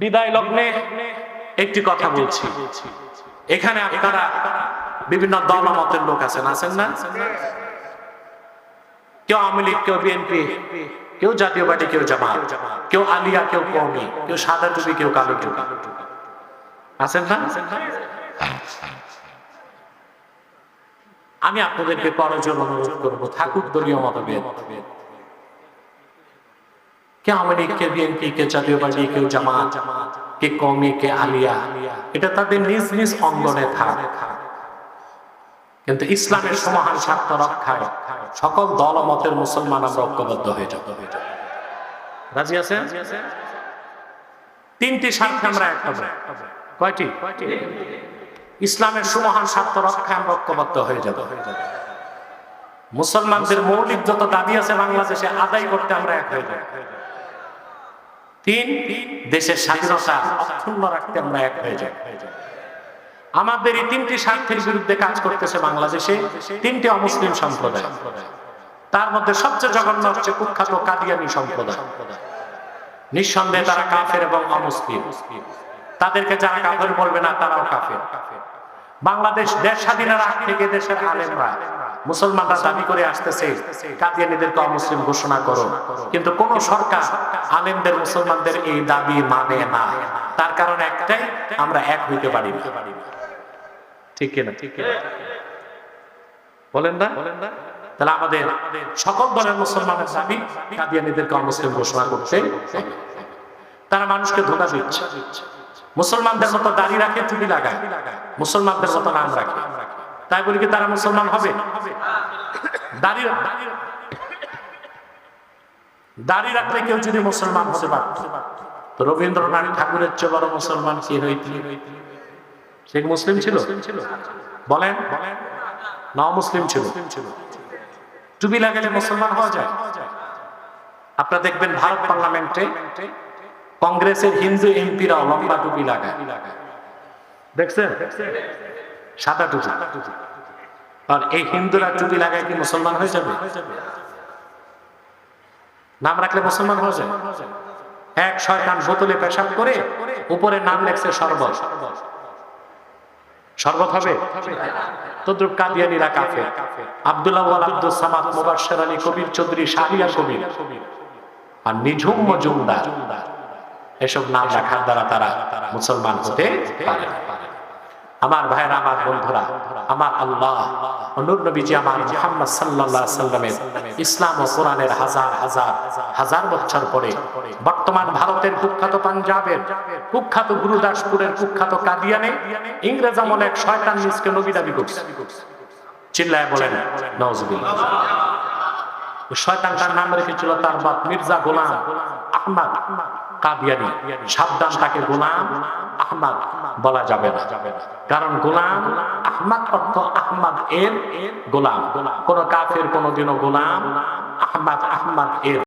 বিদায় লগ্নে একটি কথা বলছি। এখানে আপনারা বিভিন্ন দল মতের লোক আছেন আছেন না? কেউ আওয়ামী লীগ কেউ বিএনপি কেউ জাতীয় পার্টি কেউ জামাত কেউ আলিয়া কেউ কমি কেউ সাদা টুপি কেউ কালো টুপি। আছেন না? আমি আপনাদেরকে করজোর অনুরোধ করব থাকুক দলীয় মতভেদ। কে আওয়ামী কে বিএনপি কে জাতীয় পার্টি কেউ জামাত, কে কমি কে আলিয়া, এটা তাদের নিজ নিজ অঙ্গনে থাক। কিন্তু ইসলামের সমাহান স্বার্থ রক্ষায় সকল দল মতের মুসলমান আমরা ঐক্যবদ্ধ হয়ে যাব। রাজি আছে তিনটি স্বার্থে আমরা এক হব। কয়টি? ইসলামের সুমহান স্বার্থ রক্ষায় আমরা ঐক্যবদ্ধ হয়ে যাব। মুসলমানদের মৌলিক যত দাবি আছে বাংলাদেশে আদায় করতে আমরা এক হয়ে যাব। তিন, দেশের স্বাধীনতা অক্ষুণ্ণ রাখতে আমরা এক হয়ে যাই। আমাদের এই তিনটি স্বার্থের বিরুদ্ধে কাজ করতেছে বাংলাদেশে, তিনটি অমুসলিম সম্প্রদায়। তার মধ্যে সবচেয়ে জঘন্য হচ্ছে কুখ্যাত কাদিয়ানি সম্প্রদায়। নিঃসন্দেহে তারা কাফের এবং অমুসলিম। তাদেরকে যারা কাফের বলবে না, তারাও কাফের। বাংলাদেশ দেশ স্বাধীনের আগ থেকে দেশের আলেমরা মুসলমানরা দাবি করে আসতেছে কাদিয়ানিদেরকে অমুসলিম ঘোষণা করো। কিন্তু কোন সরকার আলেমদের, মুসলমানদের এই দাবি মানে না। তার কারণ একটাই, আমরা এক হইতে পারি না। ঠিক কিনা? ঠিক বলেন না? বলেন না তাহলে আমাদের সকল দলের মুসলমানের দাবি, কাদিয়ানিদেরকে অমুসলিম ঘোষণা করতে তারা মানুষকে ধোকা দিচ্ছে। মুসলমানদের মতো রাখে টুপি লাগায়। মুসলমানদের মতো নাম রাখে। তাই বলি কি তারা মুসলমান হবে? দাড়ি দাড়ি রাখলে কেউ যদি মুসলমান হতে পারত। রবীন্দ্রনাথ ঠাকুরের চেয়ে বড় মুসলমান কি হইত? শেখ মুসলিম ছিল? বলেন। না মুসলিম ছিল। টুপি লাগালে মুসলমান হওয়া যায়? আপনারা দেখবেন ভারত পার্লামেন্টে কংগ্রেসের হিন্দু এমপিরা লম্বা টুপি লাগায়। দেখছেন? সাদা টুপি। আর এই হিন্দুরা টুপি লাগায় কি মুসলমান হয়ে যাবে? নাম রাখলে মুসলমান হয়ে যায় এক শয়তান বোতলে পেশাব করে উপরে নাম লেখছে শরবত। হবে? তদ্রুপ কাদিয়ানিরা আব্দুল্লাহ আব্দুল সামাদ আলী কবির, চৌধুরী শাহরিয়ার কবির। আর নিঝুম মজুমদার এসব নাম রাখার দ্বারা তারা মুসলমান হতে পারে না। আমার ভাইরা আমার বন্ধুরা, আমার আল্লাহ, নূর নবীজি আমার মুহাম্মদ সাল্লামের ইসলাম ও কোরআনের হাজার হাজার হাজার বছর পরে বর্তমান ভারতের কুখ্যাত পাঞ্জাবের কুখ্যাত গুরুদাসপুরের কুখ্যাত কাদিয়ানে ইংরেজ আমলে এক শয়তান নবী দাবি করছে। চিল্লায় বলেন ওই শয়তানটার নাম রেখেছিল তার বাপ মির্জা গোলাম আহমদ। কাদিয়ানি সাবধান তাকে গোলাম আহমদ বলা যাবে না। কারণ গোলাম আহমদ অর্থ আহমদ এর গোলাম। কোন কাফের কোনদিনও গোলাম আহমাদ আহমাদ এর